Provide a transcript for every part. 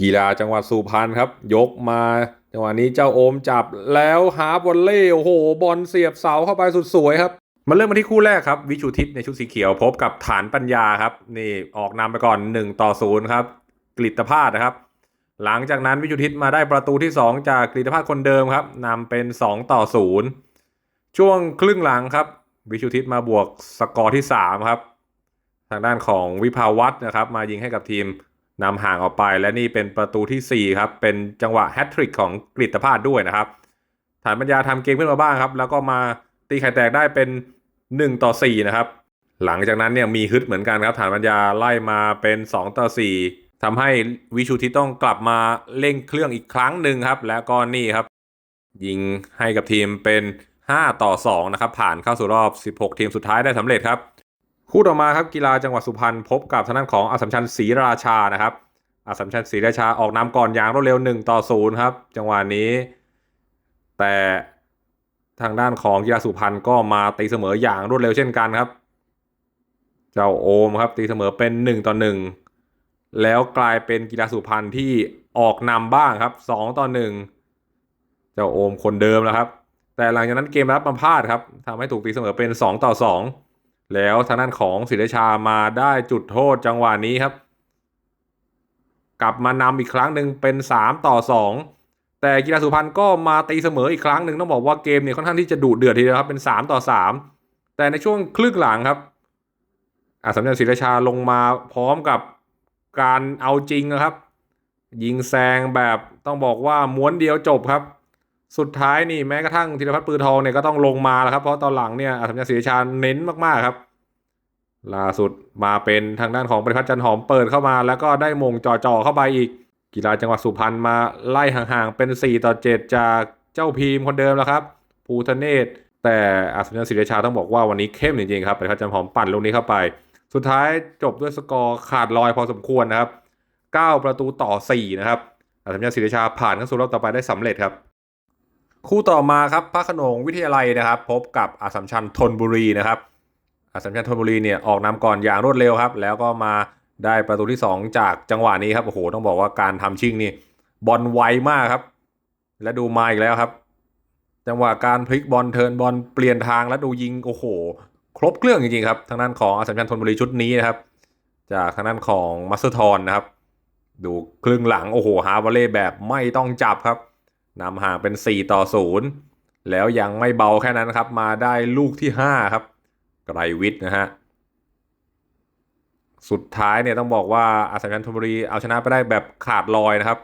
กีฬาจังหวัดสุพรรณครับ ยกมาจังหวะนี้เจ้าโอมจับแล้วหาบอลเล่โอ้โห บอลเสียบเสาเข้าไปสุดสวยครับมาเริ่มมาที่คู่แรกครับ วิชูทิพย์ในชุดสีเขียวพบกับฐานปัญญาครับ นี่ออกนำไปก่อน 1 ต่อ0ครับกฤตภาสนะครับ หลังจากนั้นวิชูทิพย์มาได้ประตูที่ 2 จากกฤตภาสคนเดิมครับนำเป็น 2 ต่อ0ช่วงครึ่งหลังครับ วิชูทิพย์มาบวกสกอร์ที่3ครับทางด้านของวิภาวัฒนะครับ มายิงให้กับทีม นำห่างออกไปและนี่เป็นประตูที่ 4 ครับ เป็นจังหวะแฮตทริกของกฤตภาสด้วยนะครับฐานปัญญาทำเกมขึ้นมาบ้างครับ แล้วก็มาตีไข่แตกได้เป็น 1 ต่อ 4 นะครับ หลังจากนั้นเนี่ยมีฮึดเหมือนกันครับฐานปัญญาไล่มาเป็น 2 ต่อ 4ทำให้วิชูทิตต้องกลับมาเร่งเครื่องอีกครั้งหนึ่งครับ และก็นี่ครับ ยิงให้กับทีมเป็น 5 ต่อ 2 นะครับ ผ่านเข้าสู่รอบ 16 ทีมสุดท้ายได้สำเร็จครับ คู่ต่อมาครับกีฬาจังหวัดสุพรรณพบกับทางด้านของอสสัมชัญศรีราชานะครับอสสัมชัญศรีราชาออกนำก่อนอย่างรวดเร็ว1ต่อ0ครับจังหวะนี้ แต่ทางด้านของกีฬาสุพรรณก็มาตีเสมออย่างรวดเร็วเช่นกันครับ เจ้าโอมครับตีเสมอเป็น1ต่อ1แล้วกลายเป็นกีฬาสุพรรณที่ออกนำบ้างครับ2ต่อ1เจ้าโอมคนเดิมแล้วครับ แต่หลังจากนั้นเกมรับมาพลาดครับทำให้ถูกตีเสมอเป็น 2 ต่อ 2 แล้วทางด้านของศิริชามาได้จุดโทษจังหวะนี้ครับ กลับมานำอีกครั้งหนึ่งเป็น 3 ต่อ 2 แต่กีฬาสุพรรณก็มาตีเสมออีกครั้งหนึ่งต้องบอกว่าเกมเนี่ยค่อนข้างที่จะดุเดือดทีเดียวครับเป็น 3 ต่อ 3 แต่ในช่วงครึ่งหลังครับอาสมเด็จศิริชาลงมาพร้อมกับการเอาจริงนะครับ ยิงแซงแบบต้องบอกว่าม้วนเดียวจบครับ สุดท้ายนี่แม้กระทั่งธีรพัฒน์ปืนทองเนี่ยก็ต้องลงมาแล้วครับ เพราะตอนหลังเนี่ยอาสมเด็จศิริชาเน้นมากๆครับล่าสุดมาเป็นทางด้านของปริพัฒน์จันหอมเปิดเข้ามา แล้วก็ได้มงจ่อๆเข้าไปอีก กีฬาจังหวัดสุพรรณมาไล่ห่างๆเป็น 4 ต่อ 7 จากเจ้าพีมคนเดิมแล้วครับภูทะเนศแต่อาสมศิริชาต้องบอกว่าวันนี้เข้มจริงๆครับปริพัฒน์จันหอมปั่นลูกนี้เข้าไป สุดท้ายจบด้วยสกอร์ขาดลอยพอสมควรนะครับ 9 ประตูต่อ 4 นะครับอาสมศิริชาผ่านเข้าสู่รอบต่อไปได้สำเร็จครับ คู่ต่อมาครับพระโขนงวิทยาลัยนะครับ พบกับอาสัมชัญธนบุรีนะครับอาสัมชัญธนบุรีเนี่ยออกนำก่อนอย่างรวดเร็วครับ แล้วก็มาได้ประตูที่ 2 จากจังหวะนี้ครับโอ้โหต้องบอกว่าการทำชิงนี่บอลไวมากครับ และดูมาอีกแล้วครับ จังหวะการพลิกบอลเทินบอลเปลี่ยนทางแล้วดูยิงโอ้โห ครบเครื่องจริงๆครับทางด้านของอาสัมชัญธนบุรีชุดนี้นะครับ จากทางด้านของมัสเตอร์ทอนนะครับ ดูครึ่งหลังโอ้โหฮาวอลเล่แบบไม่ต้องจับครับ นำห่างเป็น 4 ต่อ 0 แล้วยังไม่เบาแค่นั้นครับ มาได้ลูกที่ 5 ครับ ไกรวิทย์นะฮะ สุดท้ายเนี่ยต้องบอกว่าอาสัมชัญธนบุรีเอาชนะไปได้แบบขาดลอยนะครับ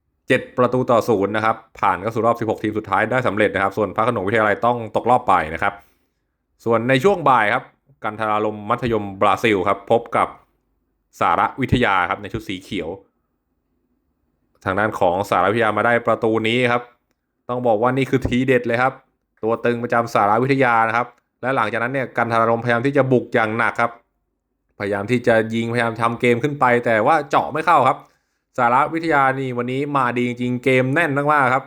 7 ประตูต่อศูนะครับ ผ่านเข้าสู่รอบ 16 ทีมสุดท้ายได้สำเร็จนะครับ ส่วนพระขนงวิทยาลัยต้องตกรอบไปนะครับ ส่วนในช่วงบ่ายครับ กันทารลมมัธยมบราซิลครับ พบกับสารวิทยาครับในชุดสีเขียว ทางด้านของสารวิทยามาได้ประตูนี้ครับ ต้องบอกว่านี่คือทีเด็ดเลยครับ ตัวตึงประจำสารวิทยานะครับ และหลังจากนั้นเนี่ยกันทารมพยายามที่จะบุกอย่างหนักครับ พยายามที่จะยิงพยายามทำเกมขึ้นไป แต่ว่าเจาะไม่เข้าครับ สารวิทยานี่วันนี้มาดีจริงเกมแน่นมากๆครับ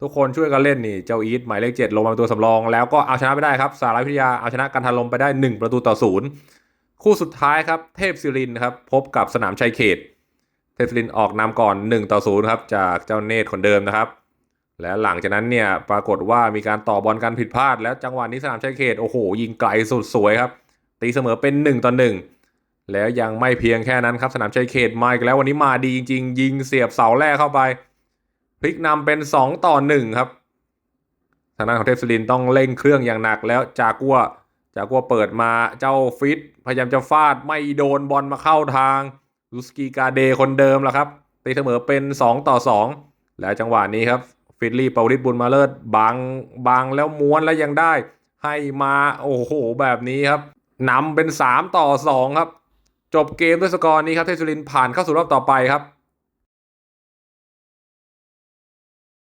ทุกคนช่วยกันเล่นนี่เจ้าอีทหมายเลขเจ็ดลงมาเป็นตัวสำรอง แล้วก็เอาชนะไปได้ครับ สารวิทยาเอาชนะกันทารมไปได้ 1 ประตูต่อศูนย์คู่สุดท้ายครับเทพศิรินครับพบกับสนามชัยเขต เทพศินออกนำก่อน 1 ต่อ0ครับจากเจ้าเนตคนเดิมนะครับ และหลังจากนั้นเนี่ยปรากฏว่ามีการต่อบอลกันผิดพลาด แล้วจังหวะนี้สนามชัยเขตโอ้โห ยิงไกลสุดสวยครับ ตีเสมอเป็น 1 ต่อ 1 แล้วยังไม่เพียงแค่นั้นครับสนามชัยเขตมาอีกแล้ววันนี้มาดีจริง ๆ ยิงเสียบเสาแรกเข้าไปพลิกนำเป็น 2 ต่อ 1 ครับทางด้านของเทพศิรินต้องเร่งเครื่องอย่างหนักแล้วจากัวจากัวเปิดมาเจ้าฟิตพยายามจะฟาดไม่โดนบอลมาเข้าทาง ลูสกีกาเดคนเดิมแล้วครับตีเสมอเป็น 2 ต่อ 2 และจังหวะนี้ครับ ฟิตลี่ปาริสบุญมาเลิศบางบางแล้วม้วนแล้วยังได้ ให้มาโอ้โหแบบนี้ครับนำเป็น 3 ต่อ 2 ครับ จบเกมด้วยสกอร์นี้ครับเทสุรินผ่านเข้าสู่รอบต่อไปครับ